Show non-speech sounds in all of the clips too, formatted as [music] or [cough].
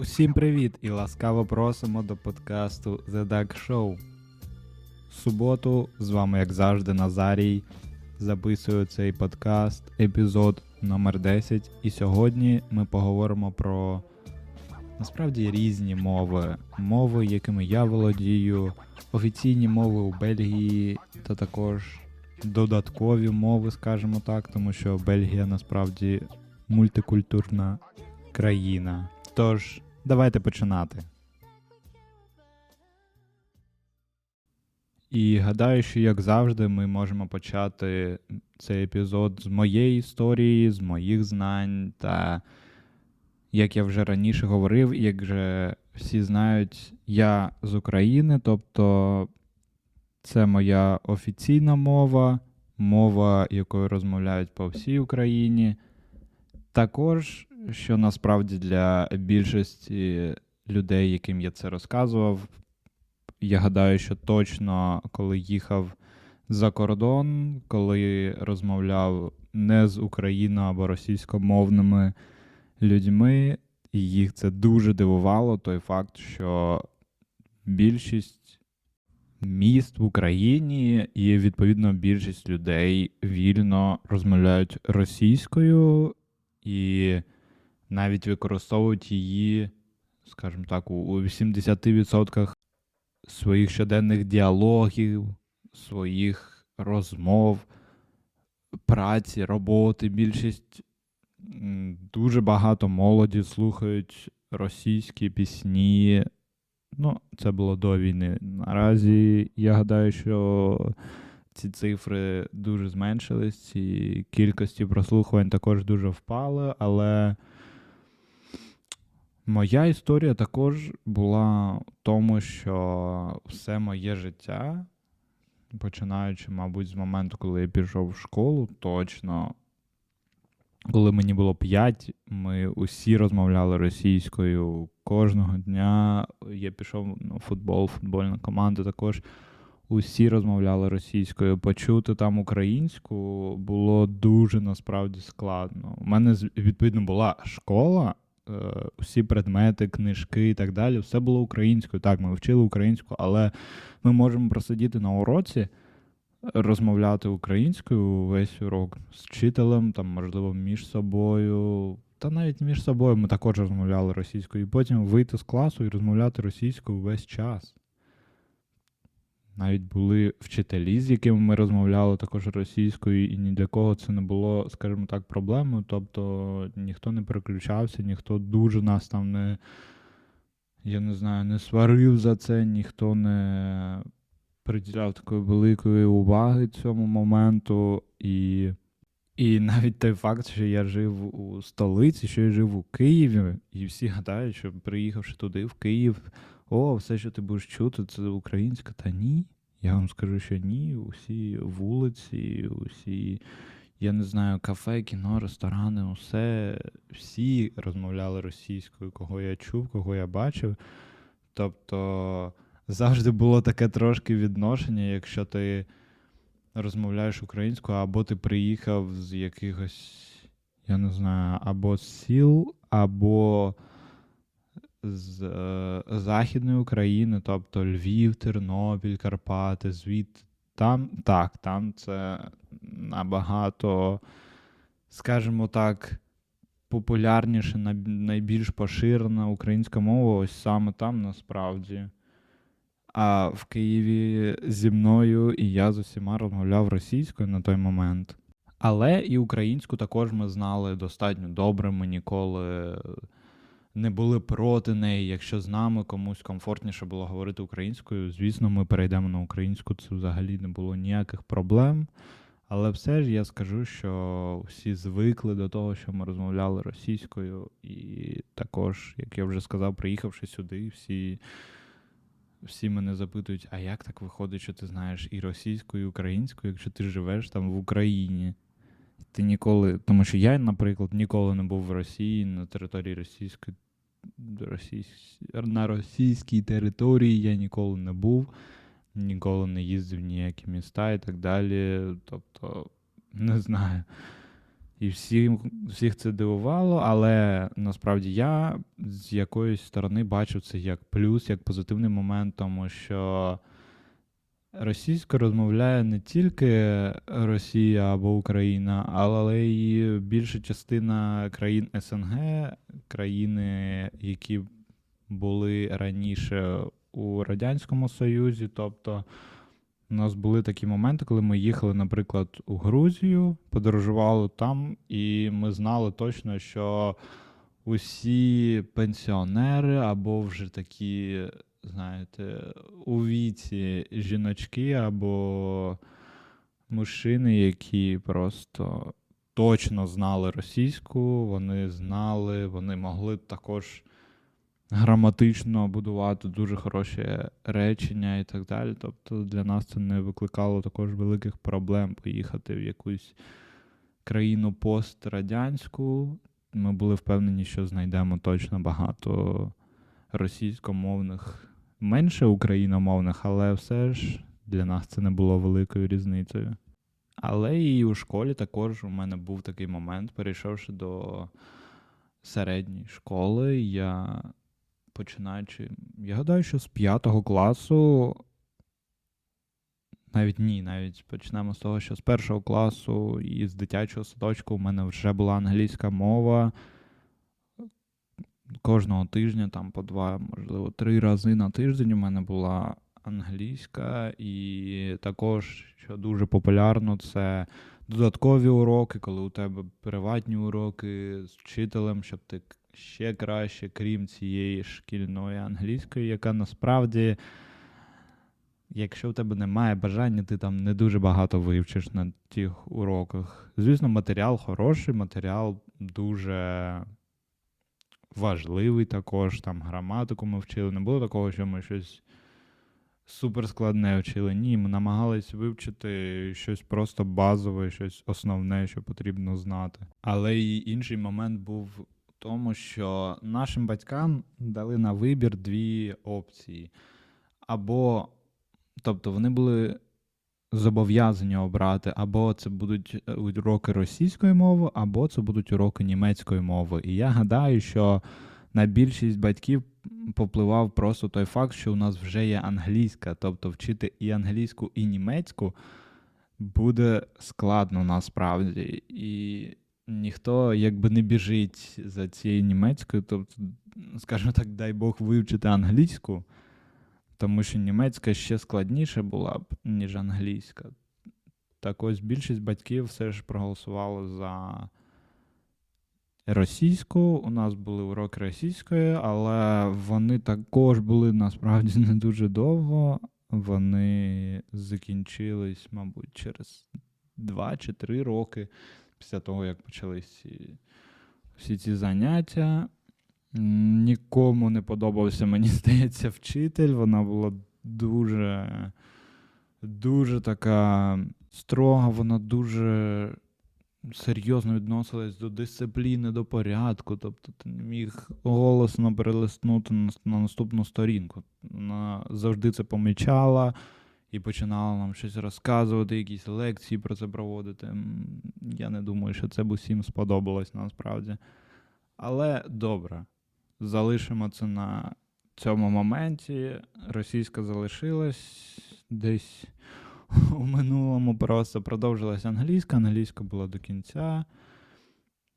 Усім привіт і ласкаво просимо до подкасту The Duck Show. Суботу з вами, як завжди, Назарій. Записую цей подкаст, епізод номер 10 І сьогодні ми поговоримо про насправді різні мови. Мови, якими я володію, офіційні мови у Бельгії, та також додаткові мови, скажімо так, тому що Бельгія насправді мультикультурна країна. Тож, давайте починати. І гадаю, що, як завжди, ми можемо почати цей епізод з моєї історії, з моїх знань. Та, як я вже раніше говорив, як вже всі знають, я з України, тобто це моя офіційна мова, мова, якою розмовляють по всій Україні. Також, що насправді для більшості людей, яким я це розказував, я гадаю, що точно, коли їхав за кордон, коли розмовляв не з Україною або російськомовними людьми, і їх це дуже дивувало, той факт, що більшість міст в Україні і, відповідно, більшість людей вільно розмовляють російською. І навіть використовують її, скажімо так, у 80% своїх щоденних діалогів, своїх розмов, праці, роботи. Більшість дуже багато молоді слухають російські пісні. Ну, це було до війни. Наразі я гадаю, що ці цифри дуже зменшились, ці кількості прослухувань також дуже впали, але моя історія також була в тому, що все моє життя, починаючи, мабуть, з моменту, коли я пішов в школу, точно. Коли мені було 5, ми усі розмовляли російською кожного дня. Я пішов на футбол, футбольна команда також усі розмовляли російською. Почути там українську було дуже насправді складно. У мене відповідно була школа, усі предмети, книжки і так далі. Все було українською. Так, ми вчили українську, але ми можемо просидіти на уроці. Розмовляти українською весь урок з вчителем, там, можливо, між собою, та навіть між собою ми також розмовляли російською, і потім вийти з класу і розмовляти російською весь час. Навіть були вчителі, з якими ми розмовляли також російською, і ні для кого це не було, скажімо так, проблемою. Тобто ніхто не переключався, ніхто дуже нас там не, я не знаю, не сварив за це, ніхто не приділяв такої великої уваги цьому моменту. І і навіть той факт, що я жив у столиці, що я жив у Києві, і всі гадають, що приїхавши туди, в Київ о, все, що ти будеш чути, це українська. Та ні. Я вам скажу, що ні. Усі вулиці, усі, я не знаю, кафе, кіно, ресторани, усе, всі розмовляли російською, кого я чув, кого я бачив. Тобто завжди було таке трошки відношення, якщо ти розмовляєш українською, або ти приїхав з якихось, я не знаю, або сіл, або з е, Західної України, тобто Львів, Тернопіль, Карпати, звідти. Там так, там це набагато, скажімо так, популярніше, найбільш поширена українська мова, ось саме там насправді. А в Києві зі мною і я з усіма розмовляв російською на той момент. Але і українську також ми знали достатньо добре. Ми ніколи не були проти неї. Якщо з нами комусь комфортніше було говорити українською, звісно, ми перейдемо на українську. Це взагалі не було ніяких проблем. Але все ж я скажу, що всі звикли до того, що ми розмовляли російською, і також, як я вже сказав, приїхавши сюди, всі всі мене запитують, а як так виходить, що ти знаєш і російську, і українську, якщо ти живеш там в Україні? Ти ніколи, тому що я, наприклад, ніколи не був в Росії на території російської російсь... на російській території я ніколи не був, ніколи не їздив в ніякі міста і так далі. Тобто, не знаю. І всі, всіх це дивувало, але насправді я з якоїсь сторони бачу це як плюс, як позитивний момент, тому що російською розмовляє не тільки Росія або Україна, але й більша частина країн СНГ, країни, які були раніше у Радянському Союзі. Тобто у нас були такі моменти, коли ми їхали, наприклад, у Грузію, подорожували там, і ми знали точно, що усі пенсіонери або вже такі, знаєте, у віці жіночки або мужчини, які просто точно знали російську, вони знали, вони могли також граматично будувати дуже хороші речення і так далі. Тобто для нас це не викликало також великих проблем поїхати в якусь країну пострадянську. Ми були впевнені, що знайдемо точно багато російськомовних, менше україномовних, але все ж для нас це не було великою різницею. Але і у школі також у мене був такий момент, перейшовши до середньої школи, я починаючи. Я гадаю, що з п'ятого класу. Навіть ні, навіть почнемо з того, що з першого класу і з дитячого садочку у мене вже була англійська мова. Кожного тижня, там по два, можливо, три рази на тиждень у мене була англійська, і також, що дуже популярно, це додаткові уроки, коли у тебе приватні уроки з вчителем, щоб ти ще краще, крім цієї шкільної англійської, яка насправді, якщо в тебе немає бажання, ти там не дуже багато вивчиш на тих уроках. Звісно, матеріал хороший, матеріал дуже важливий також. Там граматику ми вчили. Не було такого, що ми щось. Суперскладне вчили. Ні, ми намагались вивчити щось просто базове, щось основне, що потрібно знати. Але і інший момент був тому, що нашим батькам дали на вибір дві опції. Або, тобто, вони були зобов'язані обрати, або це будуть е, уроки російської мови, або це будуть уроки німецької мови. І я гадаю, що на більшість батьків попливав просто той факт, що у нас вже є англійська, тобто вчити і англійську, і німецьку буде складно насправді. І ніхто якби не біжить за цією німецькою, тобто, скажімо так, дай Бог вивчити англійську, тому що німецька ще складніше була б, ніж англійська. Так ось більшість батьків все ж проголосували за російську. У нас були уроки російської, але вони також були насправді не дуже довго. Вони закінчились, мабуть, через два чи три роки після того, як почались всі ці заняття. Нікому не подобався, мені [laughs] здається, вчитель. Вона була дуже, дуже така строга, вона дуже серйозно відносилась до дисципліни, до порядку. Тобто ти не міг голосно перелиснути на наступну сторінку. Вона завжди це помічала і починала нам щось розказувати, якісь лекції про це проводити. Я не думаю, що це б усім сподобалось насправді. Але добре, залишимо це на цьому моменті. Російська залишилась десь у минулому просто продовжилась англійська. Англійська була до кінця.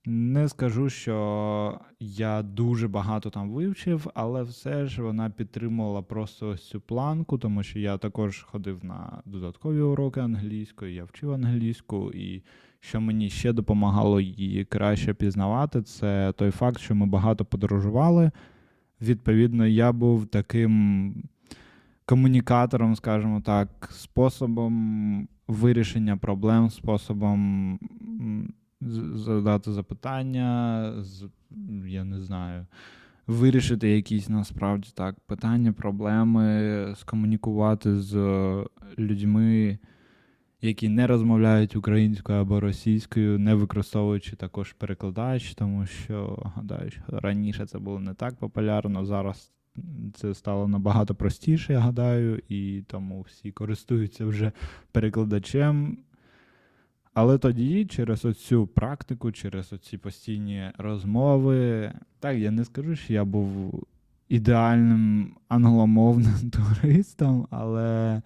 Не скажу, що я дуже багато там вивчив, але все ж вона підтримувала просто ось цю планку, тому що я також ходив на додаткові уроки англійської, я вчив англійську, і що мені ще допомагало її краще пізнавати, це той факт, що ми багато подорожували. Відповідно, я був таким комунікатором, скажімо так, способом вирішення проблем, способом задати запитання, я не знаю, вирішити якісь насправді так питання, проблеми, скомунікувати з людьми, які не розмовляють українською або російською, не використовуючи також перекладач, тому що, гадаю, що раніше це було не так популярно. Зараз це стало набагато простіше, я гадаю, і тому всі користуються вже перекладачем. Але тоді, через оцю практику, через оці постійні розмови, так, я не скажу, що я був ідеальним англомовним [laughs] туристом, але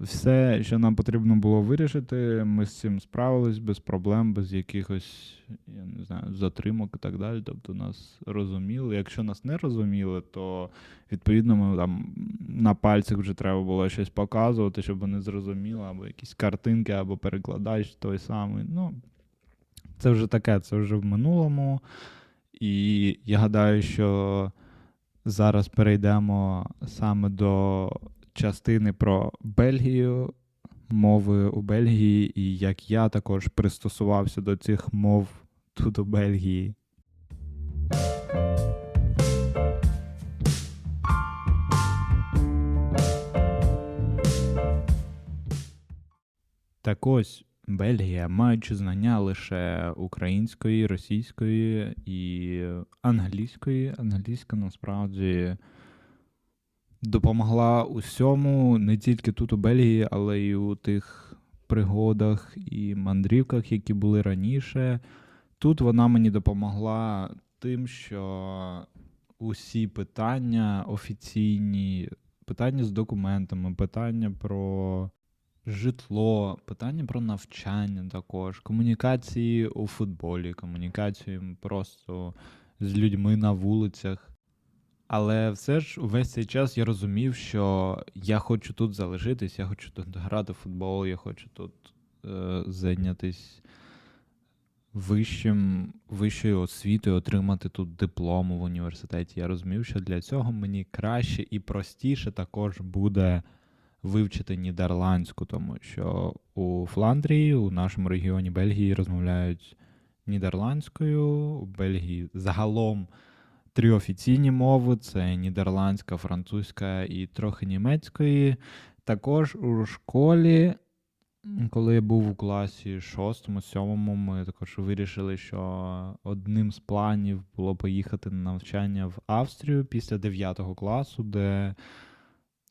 все, що нам потрібно було вирішити, ми з цим справились без проблем, без якихось, я не знаю, затримок і так далі. Тобто нас розуміли. Якщо нас не розуміли, то відповідно ми там на пальцях вже треба було щось показувати, щоб вони зрозуміли, або якісь картинки, або перекладач той самий. Ну, це вже таке, це вже в минулому. І я гадаю, що зараз перейдемо саме до частини про Бельгію, мови у Бельгії, і як я також пристосувався до цих мов тут у Бельгії. Так ось Бельгія, маючи знання лише української, російської і англійської, англійська насправді допомогла усьому не тільки тут у Бельгії, але й у тих пригодах і мандрівках, які були раніше. Тут вона мені допомогла тим, що усі питання офіційні, питання з документами, питання про житло, питання про навчання також, комунікації у футболі, комунікації просто з людьми на вулицях. Але все ж увесь цей час я розумів, що я хочу тут залишитись, я хочу тут грати в футбол, я хочу тут е, зайнятися вищим, вищою освітою, отримати тут диплом в університеті. Я розумів, що для цього мені краще і простіше також буде вивчити нідерландську, тому що у Фландрії, у нашому регіоні Бельгії, розмовляють нідерландською, у Бельгії загалом три офіційні мови: це нідерландська, французька і трохи німецької. Також у школі, коли я був у класі шостому, сьомому, ми також вирішили, що одним з планів було поїхати на навчання в Австрію після 9 класу, де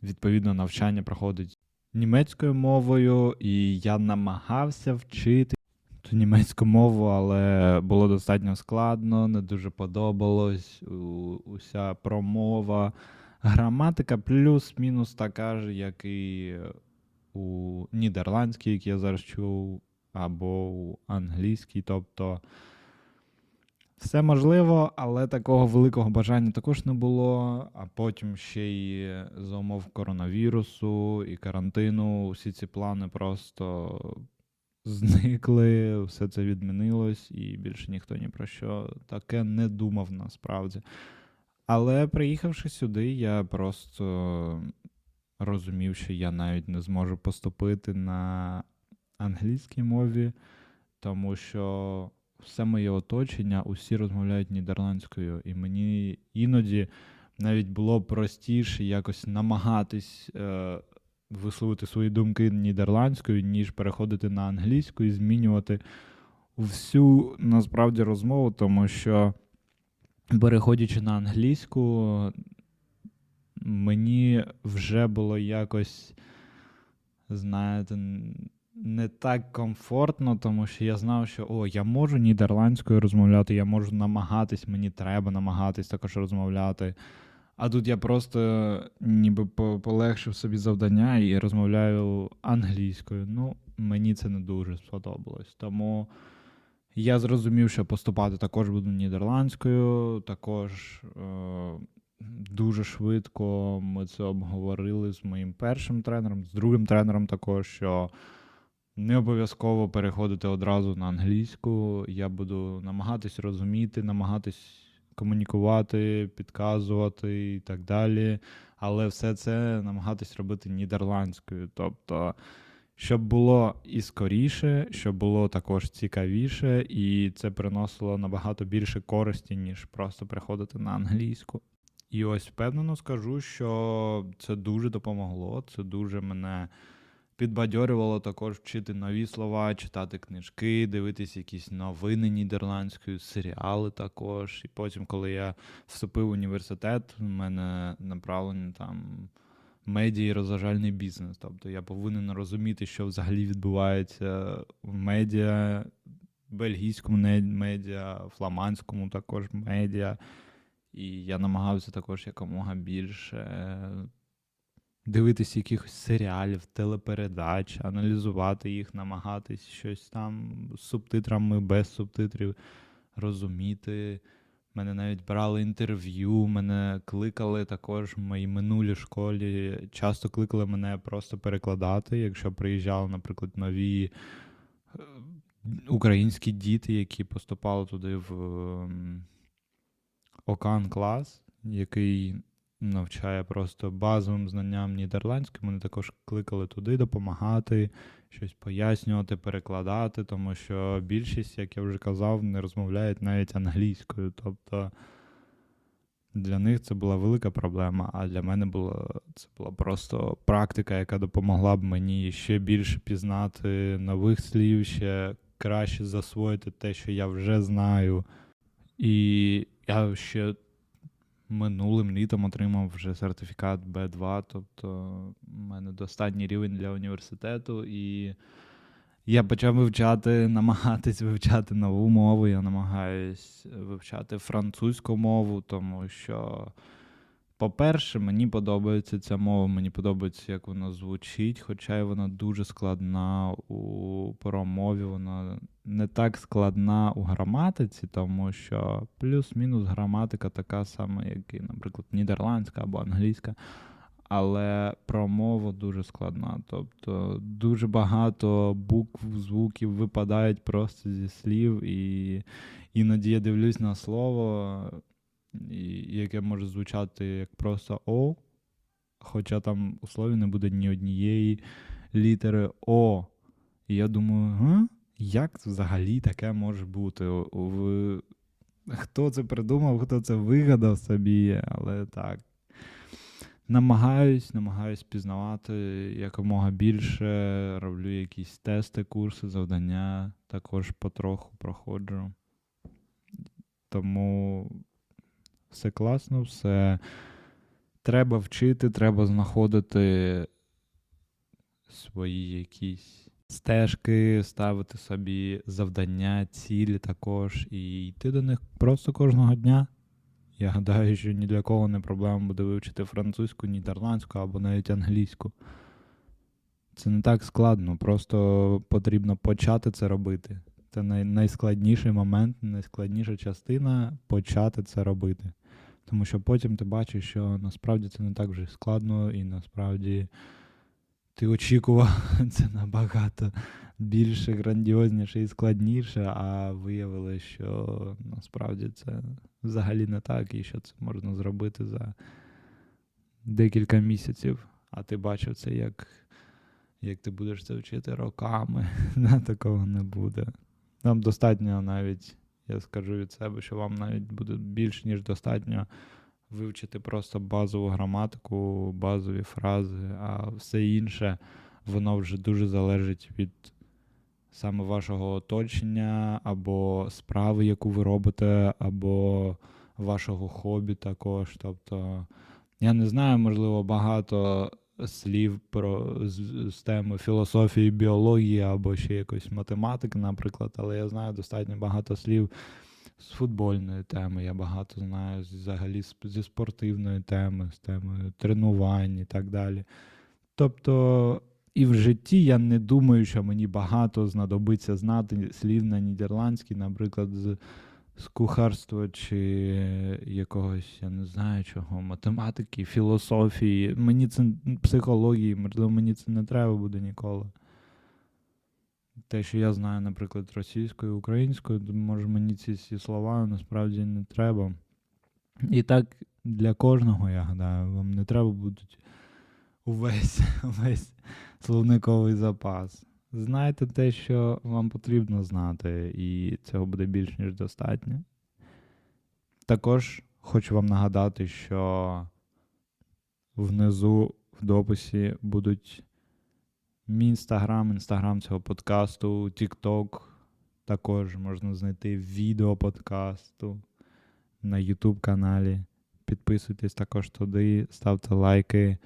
відповідно навчання проходить німецькою мовою, і я намагався вчити німецьку мову, але було достатньо складно, не дуже подобалось. Уся промова. Граматика плюс-мінус така ж, як і у нідерландській, як я зараз чув, або у англійській. Тобто все можливо, але такого великого бажання також не було. А потім ще й за умов коронавірусу і карантину всі ці плани просто зникли, все це відмінилось, і більше ніхто ні про що таке не думав насправді. Але приїхавши сюди, я просто розумів, що я навіть не зможу поступити на англійській мові, тому що все моє оточення, усі розмовляють нідерландською, і мені іноді навіть було простіше якось намагатись е, висловити свої думки нідерландською, ніж переходити на англійську і змінювати всю насправді розмову, тому що, переходячи на англійську, мені вже було якось, знаєте, не так комфортно, тому що я знав, що о, я можу нідерландською розмовляти, я можу намагатись, мені треба намагатись також розмовляти. А тут я просто ніби полегшив собі завдання і розмовляю англійською. Ну, мені це не дуже сподобалось. Тому я зрозумів, що поступати також буду нідерландською, також е- дуже швидко ми це обговорили з моїм першим тренером, з другим тренером також, що не обов'язково переходити одразу на англійську. Я буду намагатись розуміти, намагатись комунікувати, підказувати і так далі. Але все це намагатись робити нідерландською. Тобто, щоб було і скоріше, щоб було також цікавіше, і це приносило набагато більше користі, ніж просто приходити на англійську. І ось впевнено скажу, що це дуже допомогло. Це дуже мене підбадьорювало також вчити нові слова, читати книжки, дивитися якісь новини нідерландською, серіали також. І потім, коли я вступив в університет, у мене направлення там медіа і розважальний бізнес. Тобто я повинен розуміти, що взагалі відбувається в медіа, бельгійському медіа, фламандському також медіа. І я намагався також якомога більше дивитися якихось серіалів, телепередач, аналізувати їх, намагатись щось там з субтитрами, без субтитрів розуміти. Мене навіть брали інтерв'ю, мене кликали також в моїй минулій школі. Часто кликали мене просто перекладати, якщо приїжджали, наприклад, нові е, українські діти, які поступали туди в Окан клас, який навчає просто базовим знанням нідерландським. Вони також кликали туди допомагати, щось пояснювати, перекладати, тому що більшість, як я вже казав, не розмовляють навіть англійською. Тобто для них це була велика проблема, а для мене була це була просто практика, яка допомогла б мені ще більше пізнати нових слів, ще краще засвоїти те, що я вже знаю. І я ще минулим літом отримав вже сертифікат B2, тобто в мене достатній рівень для університету, і я почав вивчати, [laughs] намагатись вивчати нову мову. Я намагаюсь вивчати французьку мову, тому що по-перше, мені подобається ця мова, мені подобається, як вона звучить, хоча й вона дуже складна у промові, вона не так складна у граматиці, тому що плюс-мінус граматика така сама, як і, наприклад, нідерландська або англійська. Але промова дуже складна. Тобто дуже багато букв, звуків випадають просто зі слів, і іноді я дивлюсь на слово яке може звучати як просто О, хоча там у слові не буде ні однієї літери О. І я думаю, га? Як взагалі таке може бути? Хто це придумав, хто це вигадав собі, але так. Намагаюсь, намагаюсь пізнавати якомога більше, роблю якісь тести, курси, завдання, також потроху проходжу. Тому все класно, все треба вчити, треба знаходити свої якісь стежки, ставити собі завдання, цілі також, і йти до них просто кожного дня. Я гадаю, що ні для кого не проблема буде вивчити французьку, нідерландську або навіть англійську. Це не так складно, просто потрібно почати це робити. Це най найскладніший момент, найскладніша частина почати це робити. Тому що потім ти бачиш, що насправді це не так вже складно, і насправді ти очікував [laughs] це набагато більше, грандіозніше і складніше, а виявилося, що насправді це взагалі не так, і що це можна зробити за декілька місяців. А ти бачив це, як як ти будеш це вчити роками. [laughs] Такого не буде. Нам достатньо навіть я скажу від себе, що вам навіть буде більш ніж достатньо вивчити просто базову граматику, базові фрази, а все інше, воно вже дуже залежить від саме вашого оточення, або справи, яку ви робите, або вашого хобі також. Тобто, я не знаю, можливо, багато слів про з, з теми філософії, біології або ще якось математики, наприклад, але я знаю достатньо багато слів з футбольної теми. Я багато знаю взагалі зі спортивної теми, з темою тренувань і так далі. Тобто. І в житті я не думаю, що мені багато знадобиться знати слів на нідерландській, наприклад, з з кухарства чи якогось, я не знаю чого, математики, філософії. Мені це психології, можливо, мені це не треба буде ніколи. Те, що я знаю, наприклад, російською, українською, то може мені ці всі слова насправді не треба. І так для кожного, я гадаю, вам не треба будуть увесь, [laughs] увесь словниковий запас. Знайте те, що вам потрібно знати, і цього буде більш ніж достатньо. Також хочу вам нагадати, що внизу в дописі будуть мій інстаграм, інстаграм цього подкасту, Тікток. Також можна знайти відео подкасту на YouTube каналі. Підписуйтесь також туди, ставте лайки.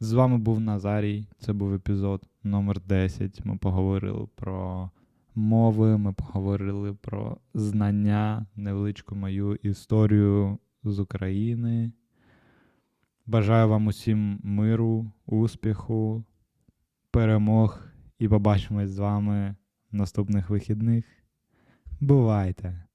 З вами був Назарій. Це був епізод номер 10. Ми поговорили про мови, ми поговорили про знання, невеличку мою історію з України. Бажаю вам усім миру, успіху, перемог і побачимось з вами в наступних вихідних. Бувайте!